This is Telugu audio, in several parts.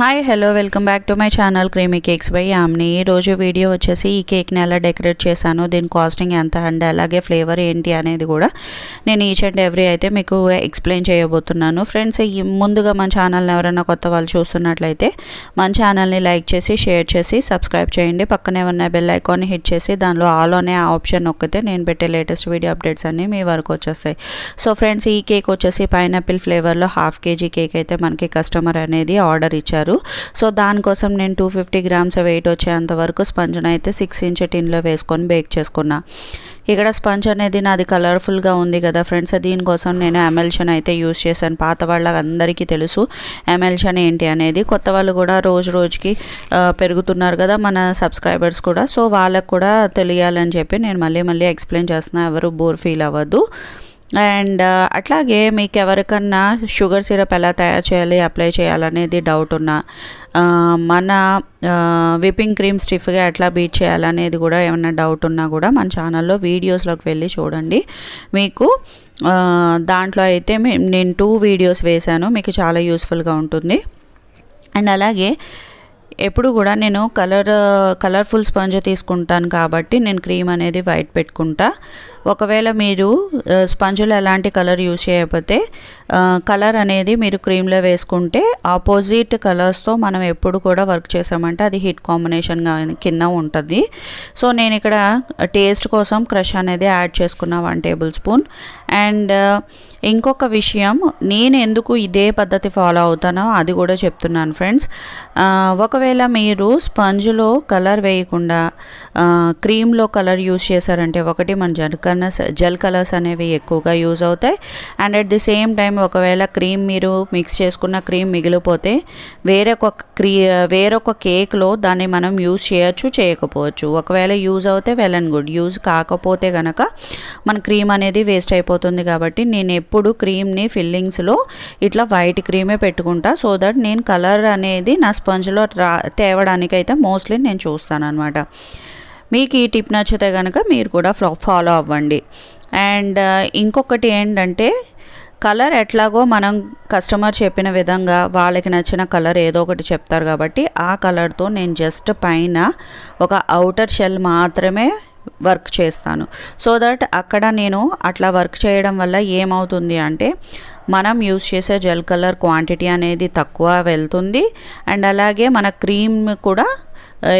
Hi hello welcome back to my channel creamy cakes by Yamini ఈరోజు వీడియో వచ్చేసి ఈ కేక్ని ఎలా డెకరేట్ చేశాను దీని కాస్టింగ్ ఎంత అండ్ అలాగే ఫ్లేవర్ ఏంటి అనేది కూడా నేను ఈచ్ అండ్ ఎవ్రీ అయితే మీకు ఎక్స్ప్లెయిన్ చేయబోతున్నాను. ఫ్రెండ్స్ ముందుగా మన ఛానల్ని ఎవరైనా కొత్త వాళ్ళు చూస్తున్నట్లయితే మన ఛానల్ని లైక్ చేసి షేర్ చేసి సబ్స్క్రైబ్ చేయండి. పక్కనే ఉన్న బెల్ ఐకాన్ని హిట్ చేసి దానిలో ఆల్ అనే ఆప్షన్ నొక్కితే నేను పెట్టే లేటెస్ట్ వీడియో అప్డేట్స్ అన్నీ మీ వరకు వచ్చేస్తాయి. సో ఫ్రెండ్స్ ఈ కేక్ వచ్చేసి పైనాపిల్ ఫ్లేవర్లో హాఫ్ కేజీ కేక్ అయితే మనకి కస్టమర్ అనేది ఆర్డర్ ఇచ్చారు. సో దానికోసం నేను టూ ఫిఫ్టీ గ్రామ్స్ వెయిట్ వచ్చేంత వరకు స్పంజ్ని అయితే సిక్స్ ఇంచ్ టిన్లో వేసుకొని బేక్ చేసుకున్నా. ఇక్కడ స్పంజ్ అనేది నాది కలర్ఫుల్గా ఉంది కదా ఫ్రెండ్స్ దీనికోసం నేను ఎమెల్షన్ అయితే యూస్ చేశాను. పాత వాళ్ళకి అందరికీ తెలుసు ఎమల్షన్ ఏంటి అనేది. కొత్త వాళ్ళు కూడా రోజు రోజుకి పెరుగుతున్నారు కదా మన సబ్స్క్రైబర్స్ కూడా. సో వాళ్ళకు కూడా తెలియాలని చెప్పి నేను మళ్ళీ మళ్ళీ ఎక్స్ప్లెయిన్ చేస్తున్నా. ఎవరు బోర్ ఫీల్ అవ్వద్దు. అండ్ అట్లాగే మీకు ఎవరికన్నా షుగర్ సిరప్ ఎలా తయారు చేయాలి అప్లై చేయాలనేది డౌట్ ఉన్నా మన విప్పింగ్ క్రీమ్ స్టిఫ్గా ఎట్లా బీట్ చేయాలనేది కూడా ఏమైనా డౌట్ ఉన్నా కూడా మన ఛానల్లో వీడియోస్లోకి వెళ్ళి చూడండి. మీకు దాంట్లో అయితే నేను టూ వీడియోస్ వేశాను మీకు చాలా యూస్ఫుల్గా ఉంటుంది. అండ్ అలాగే ఎప్పుడు కూడా నేను కలర్ కలర్ఫుల్ స్పంజ్ తీసుకుంటాను కాబట్టి నేను క్రీమ్ అనేది వైట్ పెట్టుకుంటా. ఒకవేళ మీరు స్పంజ్లో ఎలాంటి కలర్ యూజ్ చేయకపోతే కలర్ అనేది మీరు క్రీమ్లో వేసుకుంటే ఆపోజిట్ కలర్స్తో మనం ఎప్పుడు కూడా వర్క్ చేసామంటే అది హిట్ కాంబినేషన్గా కింద ఉంటుంది. సో నేను ఇక్కడ టేస్ట్ కోసం క్రష్ అనేది యాడ్ చేసుకున్న one tablespoon. And uh, ఇంకొక విషయం నేను ఎందుకు ఇదే పద్ధతి ఫాలో అవుతానో అది కూడా చెప్తున్నాను ఫ్రెండ్స్ uh, ఒకవేళ మీరు స్పంజ్లో కలర్ వేయకుండా క్రీమ్లో కలర్ యూస్ చేశారంటే ఒకటి మన జెల్ కలర్స్ జెల్ కలర్స్ అనేవి ఎక్కువగా యూజ్ అవుతాయి. And at the same time ఒకవేళ క్రీమ్ మీరు మిక్స్ చేసుకున్న క్రీమ్ మిగిలిపోతే వేరొక క్రీ వేరొక కేక్లో దాన్ని మనం యూజ్ చేయొచ్చు చేయకపోవచ్చు. ఒకవేళ యూజ్ అవుతే వెల్ అండ్ గుడ్ యూజ్ కాకపోతే కనుక మన క్రీమ్ అనేది వేస్ట్ అయిపోతుంది. కాబట్టి నేను ఎప్పుడు క్రీమ్ని ఫిల్లింగ్స్లో ఇట్లా వైట్ క్రీమే పెట్టుకుంటా. సో దట్ నేను కలర్ అనేది నా స్పంజ్లో రా తేవడానికైతే మోస్ట్లీ నేను చూస్తాను అనమాట మీకు ఈ టిప్ నచ్చితే కనుక మీరు కూడా ఫాలో అవ్వండి. అండ్ ఇంకొకటి ఏంటంటే కలర్ ఎట్లాగో మనం కస్టమర్ చెప్పిన విధంగా వాళ్ళకి నచ్చిన కలర్ ఏదో ఒకటి చెప్తారు కాబట్టి ఆ కలర్తో నేను జస్ట్ పైన ఒక అవుటర్ షెల్ మాత్రమే వర్క్ చేస్తాను. సో దట్ అక్కడ నేను అట్లా వర్క్ చేయడం వల్ల ఏమవుతుంది అంటే మనం యూస్ చేసే జెల్ కలర్ క్వాంటిటీ అనేది తక్కువ వెళ్తుంది. అండ్ అలాగే మన క్రీమ్ కూడా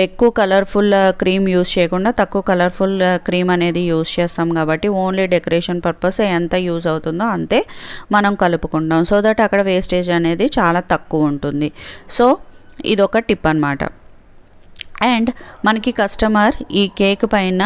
ఎక్కువ కలర్ఫుల్ క్రీమ్ యూస్ చేయకుండా తక్కువ కలర్ఫుల్ క్రీమ్ అనేది యూస్ చేస్తాం కాబట్టి ఓన్లీ డెకరేషన్ పర్పస్ ఎంత యూజ్ అవుతుందో అంతే మనం కలుపుకుంటాం. సో దట్ అక్కడ వేస్టేజ్ అనేది చాలా తక్కువ ఉంటుంది. సో ఇదొక టిప్ అనమాట అండ్ మనకి కస్టమర్ ఈ కేక్ పైన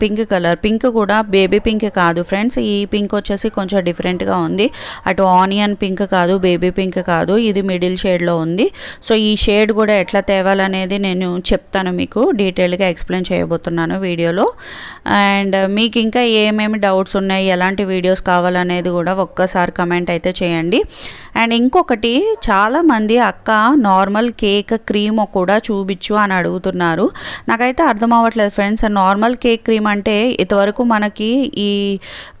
పింక్ కలర్ పింక్ కూడా బేబీ పింక్ కాదు ఫ్రెండ్స్. ఈ పింక్ వచ్చేసి కొంచెం డిఫరెంట్గా ఉంది. అటు ఆనియన్ పింక్ కాదు బేబీ పింక్ కాదు. ఇది మిడిల్ షేడ్లో ఉంది. సో ఈ షేడ్ కూడా ఎట్లా తేవాలనేది నేను చెప్తాను మీకు. డీటెయిల్గా ఎక్స్ప్లెయిన్ చేయబోతున్నాను వీడియోలో. అండ్ మీకు ఇంకా ఏమేమి డౌట్స్ ఉన్నాయి ఎలాంటి వీడియోస్ కావాలనేది కూడా ఒక్కసారి కమెంట్ అయితే చేయండి. అండ్ ఇంకొకటి చాలామంది అక్క నార్మల్ కేక్ క్రీమ్ కూడా చూపించు అని అడుగుతున్నారు నాకైతే అర్థం అవ్వట్లేదు ఫ్రెండ్స్ నార్మల్ కేక్ క్రీమ్ అంటే ఇంతవరకు మనకి ఈ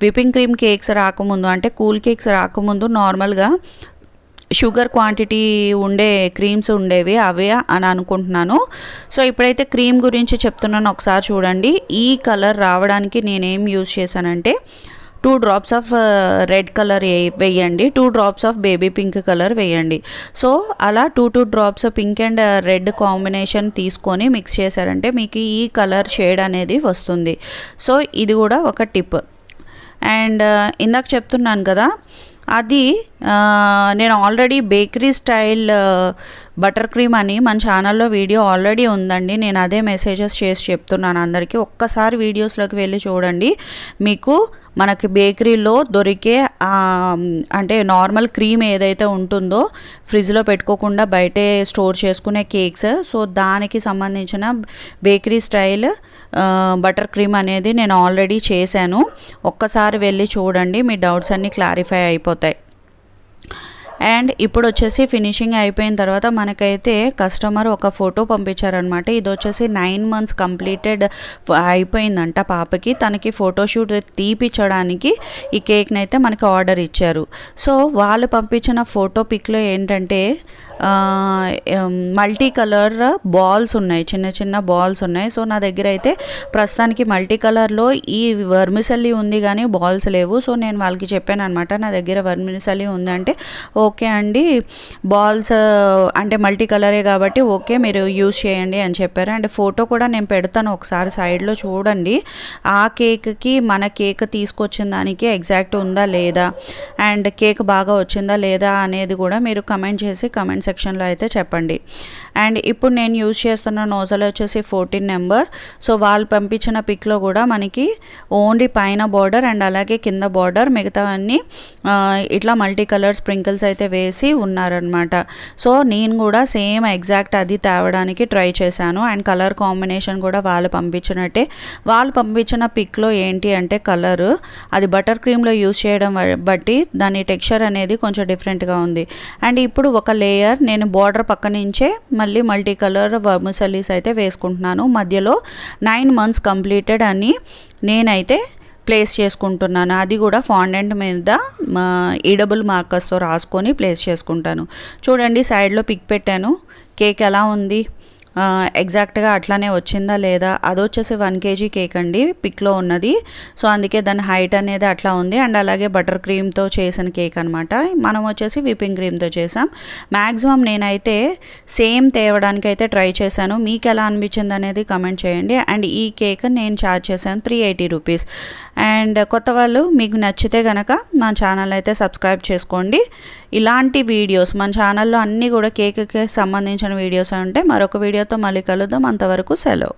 విపింగ్ క్రీమ్ కేక్స్ రాకముందు అంటే కూల్ కేక్స్ రాకముందు నార్మల్గా షుగర్ క్వాంటిటీ ఉండే క్రీమ్స్ ఉండేవి అవే అని అనుకుంటున్నాను. సో ఇప్పుడైతే క్రీమ్ గురించి చెప్తున్నాను. ఒకసారి చూడండి. ఈ కలర్ రావడానికి నేనేం యూజ్ చేశానంటే two drops of red colour వేయండి. Two drops of baby pink colour వేయండి. సో అలా two two drops pink and red combination తీసుకొని మిక్స్ చేశారంటే మీకు ఈ కలర్ షేడ్ అనేది వస్తుంది. సో ఇది కూడా ఒక టిప్ అండ్ uh, ఇందాక చెప్తున్నాను కదా అది uh, నేను already bakery style butter cream అని మన ఛానల్లో వీడియో ఆల్రెడీ ఉందండి. నేను అదే మెసేజెస్ చేసి చెప్తున్నాను అందరికీ. ఒక్కసారి వీడియోస్లోకి వెళ్ళి చూడండి. మీకు మనకి బేకరీలో దొరికే అంటే నార్మల్ క్రీమ్ ఏదైతే ఉంటుందో ఫ్రిడ్జ్లో పెట్టుకోకుండా బయటే స్టోర్ చేసుకునే కేక్స్. సో దానికి సంబంధించిన బేకరీ స్టైల్ బటర్ క్రీమ్ అనేది నేను ఆల్రెడీ చేశాను. ఒక్కసారి వెళ్ళి చూడండి. మీ డౌట్స్ అన్నీ క్లారిఫై అయిపోతాయి. అండ్ ఇప్పుడు వచ్చేసి ఫినిషింగ్ అయిపోయిన తర్వాత మనకైతే కస్టమర్ ఒక ఫోటో పంపించారనమాట ఇది వచ్చేసి నైన్ మంత్స్ కంప్లీటెడ్ అయిపోయిందంట పాపకి. తనకి ఫోటోషూట్ తీపిచ్చడానికి ఈ కేక్ని అయితే మనకి ఆర్డర్ ఇచ్చారు. సో వాళ్ళు పంపించిన ఫోటో పిక్లో ఏంటంటే మల్టీ కలర్ బాల్స్ ఉన్నాయి. చిన్న చిన్న బాల్స్ ఉన్నాయి. సో నా దగ్గర అయితే ప్రస్తుతానికి మల్టీ కలర్లో ఈ వర్మిసల్లి ఉంది కానీ బాల్స్ లేవు. సో నేను వాళ్ళకి చెప్పాను అనమాట నా దగ్గర వర్మిసల్లి ఉందంటే ఓకే ఓకే అండి. బాల్స్ అంటే మల్టీ కలరే కాబట్టి ఓకే మీరు యూస్ చేయండి అని చెప్పారు. అండ్ ఫోటో కూడా నేను పెడతాను ఒకసారి సైడ్లో చూడండి. ఆ కేక్కి మన కేక్ తీసుకొచ్చిన దానికి ఎగ్జాక్ట్ ఉందా లేదా? అండ్ కేక్ బాగా వచ్చిందా లేదా అనేది కూడా మీరు కమెంట్ చేసి కమెంట్ సెక్షన్లో అయితే చెప్పండి. అండ్ ఇప్పుడు నేను యూజ్ చేస్తున్న నోజల్ వచ్చేసి ఫోర్టీన్ నెంబర్. సో వాళ్ళు పంపించిన పిక్లో కూడా మనకి ఓన్లీ పైన బార్డర్ అండ్ అలాగే కింద బార్డర్ మిగతావన్నీ ఇట్లా మల్టీ కలర్ స్ప్రింకిల్స్ అయితే వేసి ఉన్నారనమాట సో నేను కూడా సేమ్ ఎగ్జాక్ట్ అది తేవడానికి ట్రై చేశాను. అండ్ కలర్ కాంబినేషన్ కూడా వాళ్ళు పంపించినట్టే. వాళ్ళు పంపించిన పిక్లో ఏంటి అంటే కలర్. అది బటర్ క్రీమ్లో యూస్ చేయడం బట్టి దాని టెక్స్చర్ అనేది కొంచెం డిఫరెంట్గా ఉంది. అండ్ ఇప్పుడు ఒక లేయర్ నేను బార్డర్ పక్క నుంచే మళ్ళీ మల్టీ కలర్ వర్మసలీస్ అయితే వేసుకుంటున్నాను. మధ్యలో నైన్ మంత్స్ కంప్లీటెడ్ అని నేనైతే ప్లేస్ చేసుకుంటున్నాను. అది కూడా ఫాండెంట్ మీద ఈడబుల్ మార్కర్స్తో రాసుకొని ప్లేస్ చేసుకుంటాను. చూడండి సైడ్లో పిక్ పెట్టాను. కేక్ ఎలా ఉంది? ఎగ్జాక్ట్గా అట్లానే వచ్చిందా లేదా? అది వచ్చేసి వన్ కేజీ కేక్ అండి పిక్లో ఉన్నది. సో అందుకే దాని హైట్ అనేది అట్లా ఉంది. అండ్ అలాగే బటర్ క్రీమ్తో చేసిన కేక్ అనమాట మనం వచ్చేసి విప్పింగ్ క్రీమ్తో చేసాం. మ్యాక్సిమం నేనైతే సేమ్ తేవడానికి అయితే ట్రై చేశాను. మీకు ఎలా అనిపించింది అనేది కమెంట్ చేయండి. అండ్ ఈ కేక్ నేను ఛార్జ్ చేశాను త్రీ ఎయిటీ రూపీస్ అండ్ కొత్త వాళ్ళు మీకు నచ్చితే కనుక మా ఛానల్ అయితే సబ్స్క్రైబ్ చేసుకోండి. ఇలాంటి వీడియోస్ మన ఛానల్లో అన్నీ కూడా కేక్కి సంబంధించిన వీడియోస్ ఉంటే మరొక వీడియోతో మళ్ళీ కలుద్దాం. అంతవరకు సెలవు.